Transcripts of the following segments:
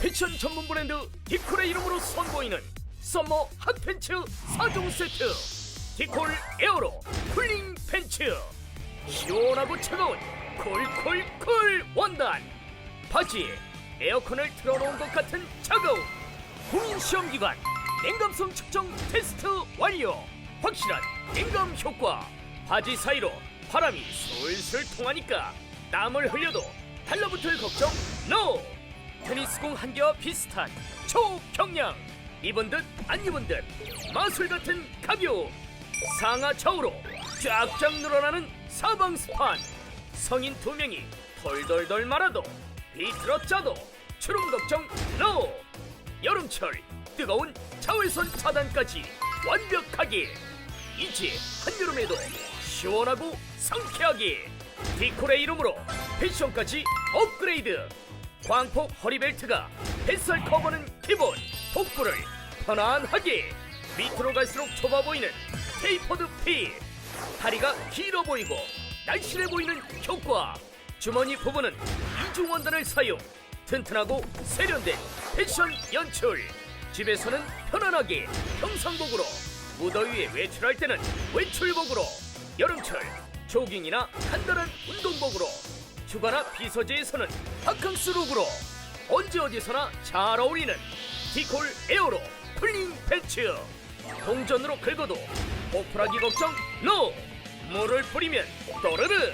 패션 전문 브랜드 디콜의 이름으로 선보이는 썸머 핫팬츠 4종 세트. 디콜 에어로 쿨링 팬츠. 시원하고 차가운 콜콜콜 원단. 바지에 에어컨을 틀어놓은 것 같은 차가움 공인 시험 기간 냉감성 측정 테스트 완료. 확실한 냉감 효과. 바지 사이로 바람이 술술 통하니까 땀을 흘려도 달라붙을 걱정 NO 테니스공 한 개와 비슷한 초경량. 입은 듯 안 입은 듯 마술 같은 가벼움 상하 좌우로 쫙쫙 늘어나는 사방 스판. 성인 두 명이 덜덜덜 말아도 비틀어 짜도 주름 걱정 NO 여름철 뜨거운 자외선 차단까지 완벽하게. 이제 한여름에도 시원하고 상쾌하게. 디콜의 이름으로 패션까지 업그레이드 광폭 허리벨트가 뱃살 커버는 기본 복부를 편안하게 밑으로 갈수록 좁아 보이는 테이퍼드 핏. 다리가 길어 보이고 날씬해 보이는 효과 주머니 부분은 이중 원단을 사용 튼튼하고 세련된 패션 연출. 집에서는 편안하게 평상복으로 무더위에 외출할 때는 외출복으로 여름철 조깅이나 간단한 운동복으로 휴가나 비서지에 서는 바캉스 룩으로 언제 어디서나 잘 어울리는 디콜 에어로 쿨링 팬츠. 동전으로 긁어도 보풀하기 걱정 NO 물을 뿌리면 또르르!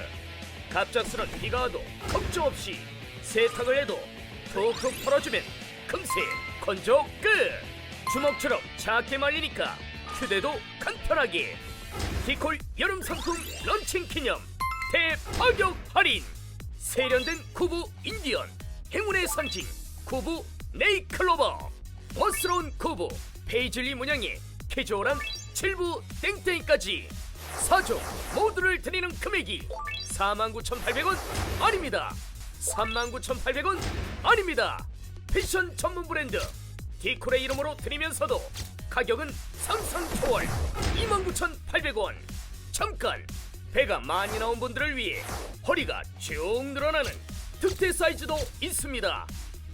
갑작스런 비가 와도 걱정 없이 세탁을 해도 툭툭 털어주면 금세 건조 끝! 주먹처럼 작게 말리니까 휴대도 간편하게. 디콜 여름 상품 런칭 기념 대파격 할인 세련된 구부 인디언 행운의 상징 구부 네이클로버. 멋스러운 구부 페이즐리 문양의 캐주얼한 칠부 땡땡이까지 사종 모두를 드리는 금액이 49,800원 아닙니다. 39,800원 아닙니다. 패션 전문 브랜드 디콜의 이름으로 드리면서도 가격은 상상 초월 29,800원. 잠깐 배가 많이 나온 분들을 위해 허리가 쭉 늘어나는 특대 사이즈도 있습니다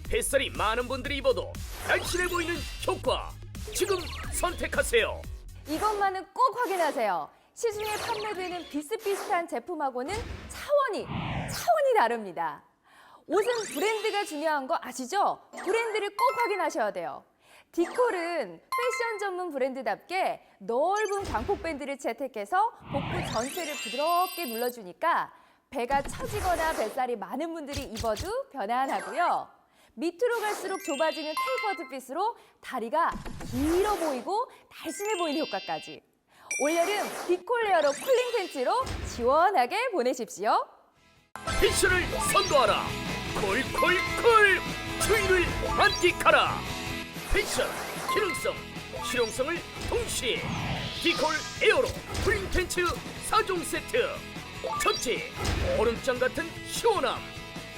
뱃살이 많은 분들이 입어도 날씬해 보이는 효과 지금 선택하세요 이것만은 꼭 확인하세요. 시중에 판매되는 비슷비슷한 제품하고는 차원이, 차원이 다릅니다. 옷은 브랜드가 중요한 거 아시죠? 브랜드를 꼭 확인하셔야 돼요. 디콜은 패션 전문 브랜드답게 넓은 광폭 밴드를 채택해서 복부 전체를 부드럽게 눌러주니까 배가 처지거나 뱃살이 많은 분들이 입어도 편안하고요. 밑으로 갈수록 좁아지는 테이퍼드 핏으로 다리가 길어 보이고 날씬해 보이는 효과까지. 올여름 디콜 레어로 쿨링 팬츠로 시원하게 보내십시오. 패션을 선도하라 콜콜콜 추위를 만끽하라 패션 기능성 실용성을 동시에 디콜 에어로 쿨링 팬츠 4종 세트 첫째 얼음장 같은 시원함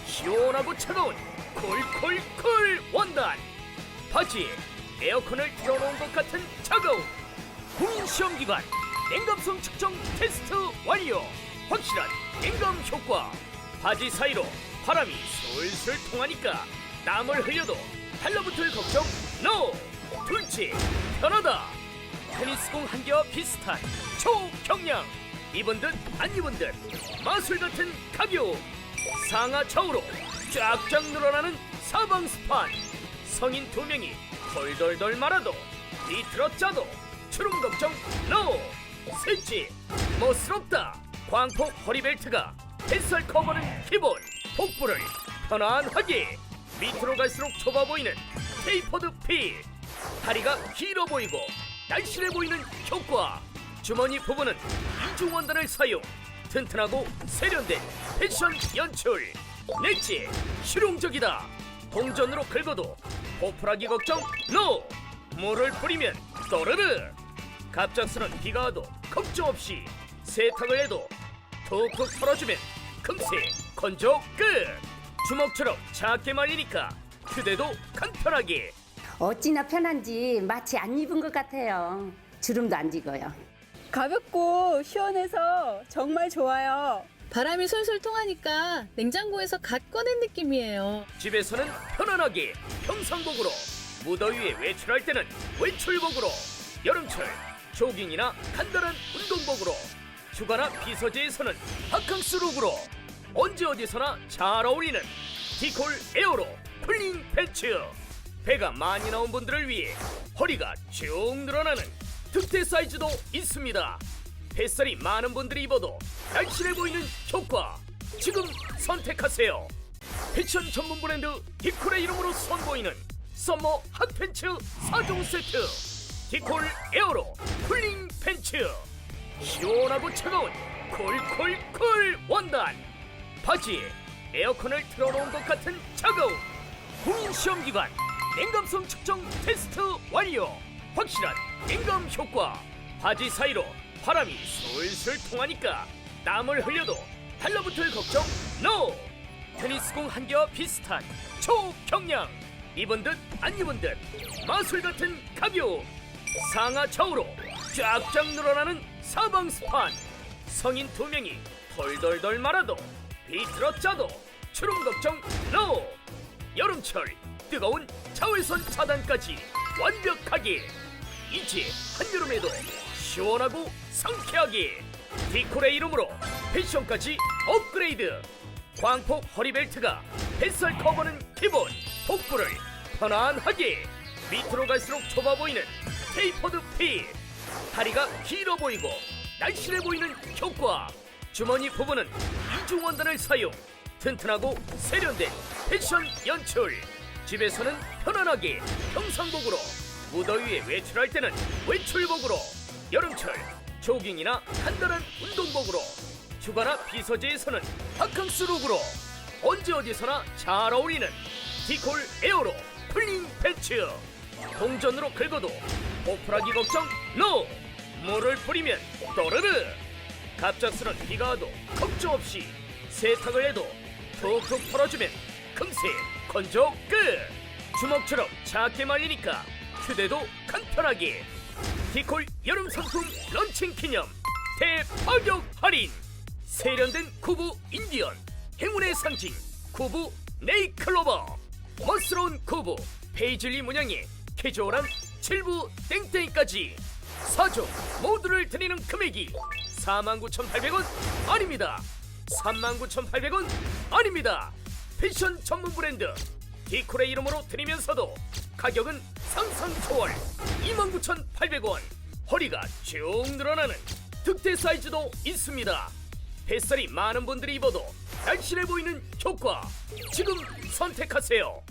시원하고 차가운 콜콜콜 원단 바지에 에어컨을 틀어놓은 것 같은 차가움 공인 시험 기간 냉감성 측정 테스트 완료. 확실한 냉감 효과. 바지 사이로 바람이 술술 통하니까 땀을 흘려도 달라붙을 걱정 NO 둘째 편하다! 테니스공 한 개와 비슷한 초경량! 입은 듯 안 입은 듯 마술 같은 가벼움! 상하 좌우로 쫙쫙 늘어나는 사방 스판! 성인 두 명이 덜덜덜 말아도 비틀어 짜도 주름 걱정 NO 셋째 멋스럽다! 광폭 허리벨트가 뱃살 커버는 기본! 복부를 편안하게 밑으로 갈수록 좁아 보이는 테이퍼드 핏 다리가 길어 보이고 날씬해 보이는 효과 주머니 부분은 이중 원단을 사용. 튼튼하고 세련된 패션 연출. 넷째 실용적이다. 동전으로 긁어도 보풀하기 걱정 NO! 물을 뿌리면 또르르 갑작스런 비가 와도 걱정 없이 세탁을 해도 툭툭 털어주면 금세 건조 끝 주먹처럼 작게 말리니까 휴대도 간편하게 어찌나 편한지 마치 안 입은 것 같아요. 주름도 안 지고요. 가볍고 시원해서 정말 좋아요. 바람이 솔솔 통하니까 냉장고에서 갓 꺼낸 느낌이에요. 집에서는 편안하게 평상복으로 무더위에 외출할 때는 외출복으로 여름철 조깅이나 간단한 운동복으로 휴가나 비서지에서는 바캉스 룩으로 언제 어디서나 잘 어울리는 디콜 에어로 쿨링 팬츠. 배가 많이 나온 분들을 위해 허리가 쭉 늘어나는 특대 사이즈도 있습니다. 뱃살이 많은 분들이 입어도 날씬해 보이는 효과 지금 선택하세요. 패션 전문 브랜드 디콜의 이름으로 선보이는 썸머 핫팬츠 4종 세트. 디콜 에어로 쿨링 팬츠. 시원하고 차가운 콜콜콜 원단 바지에 에어컨을 틀어놓은 것 같은 차가움 국민 시험기관 냉감성 측정 테스트 완료. 확실한 냉감 효과. 바지 사이로 바람이 술술 통하니까 땀을 흘려도 달라붙을 걱정 NO. 테니스공 한 개와 비슷한 초경량. 입은 듯 안 입은 듯 마술 같은 가벼움. 상하 좌우로 쫙쫙 늘어나는 사방 스판. 성인 두 명이 덜덜덜 말아도 비틀어 짜도 주름 걱정 NO 여름철 뜨거운 자외선 차단까지 완벽하게 이제 한여름에도 시원하고 상쾌하게 디콜의 이름으로 패션까지 업그레이드! 광폭 허리벨트가 뱃살 커버는 기본! 복부를 편안하게 밑으로 갈수록 좁아 보이는 테이퍼드 핏 다리가 길어 보이고 날씬해 보이는 효과! 주머니 부분은 이중 원단을 사용 튼튼하고 세련된 패션 연출. 집에서는 편안하게 평상복으로 무더위에 외출할 때는 외출복으로 여름철 조깅이나 간단한 운동복으로 휴가나 비서지에서는 바캉스 룩으로 언제 어디서나 잘 어울리는 디콜 에어로 쿨링 팬츠. 동전으로 긁어도 오프라기 걱정 NO 물을 뿌리면 또르르 갑작스런 비가 와도 걱정 없이 세탁을 해도 툭툭 털어주면 금세 건조 끝! 주먹처럼 작게 말리니까 휴대도 간편하게. 디콜 여름 상품 런칭 기념 대파격 할인! 세련된 쿠브 인디언 행운의 상징 쿠브 네이클로버! 멋스러운 쿠브 페이즐리 문양의 캐주얼한 칠부 땡땡이까지 4종 모두를 드리는 금액이 49,800원 아닙니다. 39,800원 아닙니다. 패션 전문 브랜드 디콜의 이름으로 드리면서도 가격은 상상 초월 29,800원. 허리가 쭉 늘어나는 특대 사이즈도 있습니다. 뱃살이 많은 분들이 입어도 날씬해 보이는 효과 지금 선택하세요